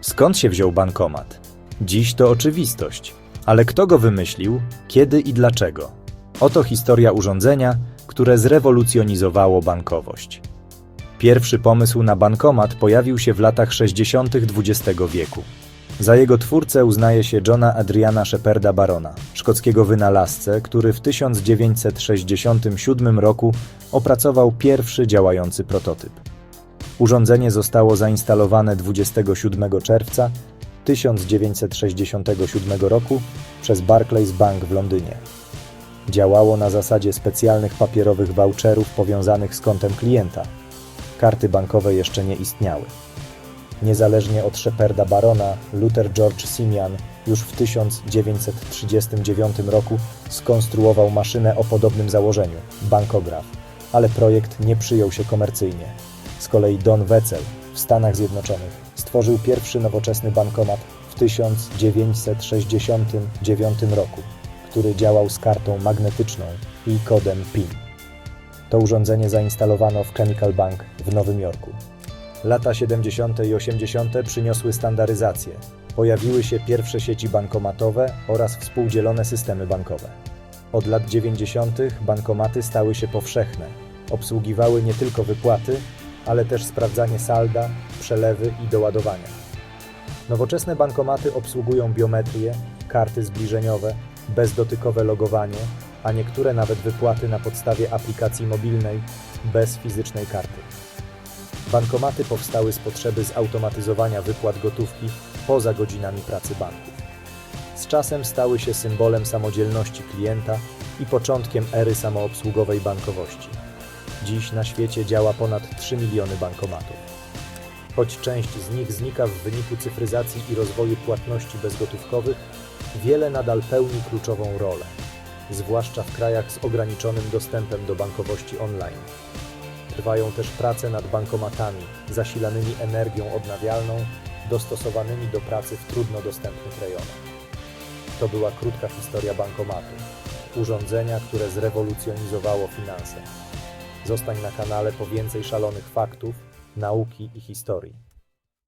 Skąd się wziął bankomat? Dziś to oczywistość. Ale kto go wymyślił, kiedy i dlaczego? Oto historia urządzenia, które zrewolucjonizowało bankowość. Pierwszy pomysł na bankomat pojawił się w latach 60. XX wieku. Za jego twórcę uznaje się Johna Adriana Sheparda Barona, szkockiego wynalazcę, który w 1967 roku opracował pierwszy działający prototyp. Urządzenie zostało zainstalowane 27 czerwca 1967 roku przez Barclays Bank w Londynie. Działało na zasadzie specjalnych papierowych voucherów powiązanych z kontem klienta. Karty bankowe jeszcze nie istniały. Niezależnie od Sheparda Barona, Luther George Simian już w 1939 roku skonstruował maszynę o podobnym założeniu bankograf, ale projekt nie przyjął się komercyjnie. Z kolei Don Wetzel w Stanach Zjednoczonych stworzył pierwszy nowoczesny bankomat w 1969 roku, który działał z kartą magnetyczną i kodem PIN. To urządzenie zainstalowano w Chemical Bank w Nowym Jorku. Lata 70. i 80. przyniosły standaryzację. Pojawiły się pierwsze sieci bankomatowe oraz współdzielone systemy bankowe. Od lat 90. bankomaty stały się powszechne. Obsługiwały nie tylko wypłaty, ale też sprawdzanie salda, przelewy i doładowania. Nowoczesne bankomaty obsługują biometrię, karty zbliżeniowe, bezdotykowe logowanie, a niektóre nawet wypłaty na podstawie aplikacji mobilnej bez fizycznej karty. Bankomaty powstały z potrzeby zautomatyzowania wypłat gotówki poza godzinami pracy banków. Z czasem stały się symbolem samodzielności klienta i początkiem ery samoobsługowej bankowości. Dziś na świecie działa ponad 3 miliony bankomatów. Choć część z nich znika w wyniku cyfryzacji i rozwoju płatności bezgotówkowych, wiele nadal pełni kluczową rolę, zwłaszcza w krajach z ograniczonym dostępem do bankowości online. Trwają też prace nad bankomatami zasilanymi energią odnawialną, dostosowanymi do pracy w trudno dostępnych rejonach. To była krótka historia bankomatu, urządzenia, które zrewolucjonizowało finanse. Zostań na kanale po więcej szalonych faktów, nauki i historii.